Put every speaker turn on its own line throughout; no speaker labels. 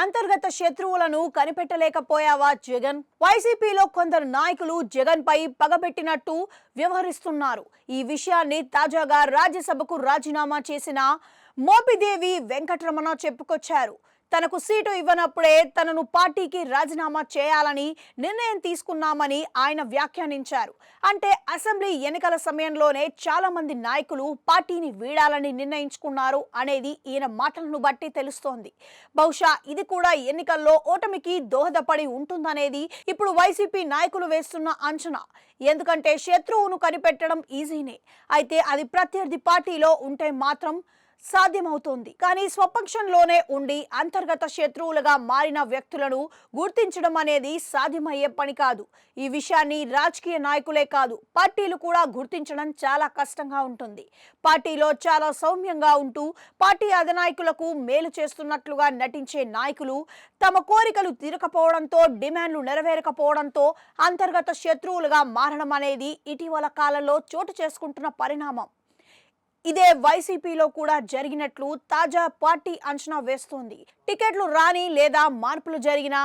అంతర్గత శత్రువులను కనిపెట్టలేకపోయావా జగన్? వైసీపీలో కొందరు నాయకులు జగన్ పై పగబెట్టినట్టు వ్యవహరిస్తున్నారు. ఈ విషయాన్ని తాజాగా రాజ్యసభకు రాజీనామా చేసిన మోపిదేవి వెంకటరమణ చెప్పుకొచ్చారు. తనకు సీటు ఇవ్వనప్పుడే తనను పార్టీకి రాజీనామా చేయాలని నిర్ణయం తీసుకున్నామని ఆయన వ్యాఖ్యానించారు. అంటే అసెంబ్లీ ఎన్నికల సమయంలోనే చాలా మంది నాయకులు పార్టీని వీడాలని నిర్ణయించుకున్నారు అనేది ఈయన మాటలను బట్టి తెలుస్తోంది. బహుశా ఇది కూడా ఎన్నికల్లో ఓటమికి దోహదపడి ఉంటుందనేది ఇప్పుడు వైసీపీ నాయకులు వేస్తున్న అంచనా. ఎందుకంటే శత్రువును కనిపెట్టడం ఈజీనే. అయితే అది ప్రత్యర్థి పార్టీలో ఉంటే మాత్రం సాధ్యమవుతోంది. కానీ స్వపక్షంలోనే ఉండి అంతర్గత శత్రువులుగా మారిన వ్యక్తులను గుర్తించడం అనేది సాధ్యమయ్యే పని కాదు. ఈ విషయాన్ని రాజకీయ నాయకులే కాదు పార్టీలు కూడా గుర్తించడం చాలా కష్టంగా ఉంటుంది. పార్టీలో చాలా సౌమ్యంగా ఉంటూ పార్టీ అధినాయకులకు మేలు చేస్తున్నట్లుగా నటించే నాయకులు తమ కోరికలు తీరకపోవడంతో డిమాండ్లు నెరవేరకపోవడంతో అంతర్గత శత్రువులుగా మారడం అనేది ఇటీవల కాలంలో చోటు చేసుకుంటున్న పరిణామం. ఇదే వైసీపీలో కూడా జరిగినట్లు తాజా పార్టీ అంచనా వేస్తోంది. టికెట్లు రాని లేదా మార్పులు జరిగిన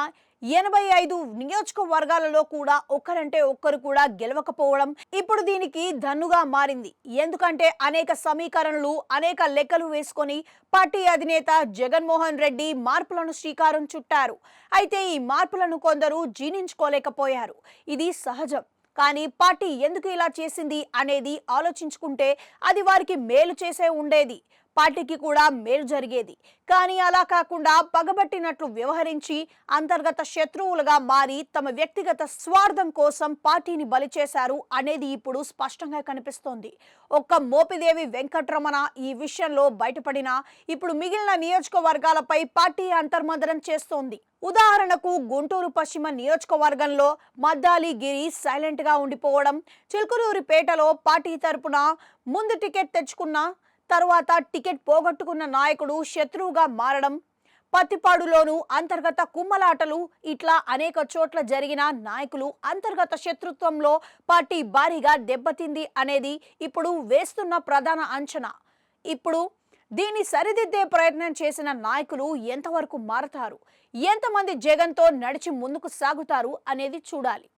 ఎనభై ఐదు నియోజకవర్గాలలో కూడా ఒక్కరంటే ఒక్కరు కూడా గెలవకపోవడం ఇప్పుడు దీనికి ధన్నుగా మారింది. ఎందుకంటే అనేక సమీకరణలు అనేక లెక్కలు వేసుకొని పార్టీ అధినేత జగన్మోహన్ రెడ్డి మార్పులను శ్రీకారం చుట్టారు. అయితే ఈ మార్పులను కొందరు జీర్ణించుకోలేకపోయారు. ఇది సహజం. కానీ పార్టీ ఎందుకు ఇలా చేసింది అనేది ఆలోచించుకుంటే అది వారికి మేలు చేసే ఉండేది. పార్టీకి కూడా మేలు జరిగేది. కానీ అలా కాకుండా పగబట్టినట్లు వ్యవహరించి అంతర్గత శత్రువులుగా మారి తమ వ్యక్తిగత స్వార్థం కోసం పార్టీని బలి చేశారు అనేది ఇప్పుడు స్పష్టంగా కనిపిస్తోంది. ఒక్క మోపిదేవి వెంకట్రమణ ఈ విషయంలో బయటపడినా ఇప్పుడు మిగిలిన నియోజకవర్గాలపై పార్టీ అంతర్మదనం చేస్తోంది. ఉదాహరణకు గుంటూరు పశ్చిమ నియోజకవర్గంలో మద్దాలి గిరి సైలెంట్గా ఉండిపోవడం చిలుకలూరిపేటలో పార్టీ తరపున ముందు టికెట్ తెచ్చుకున్న తరువాత టికెట్ పోగొట్టుకున్న నాయకుడు శత్రువుగా మారడం పత్తిపాడులోను అంతర్గత కుమ్మలాటలు ఇట్లా అనేక చోట్ల జరిగిన నాయకులు అంతర్గత శత్రుత్వంలో పార్టీ భారీగా దెబ్బతింది అనేది ఇప్పుడు వేస్తున్న ప్రధాన అంచనా. ఇప్పుడు దీన్ని సరిదిద్దే ప్రయత్నం చేసిన నాయకులు ఎంతవరకు మారతారు? ఎంతమంది జగన్తో నడిచి ముందుకు సాగుతారు అనేది చూడాలి.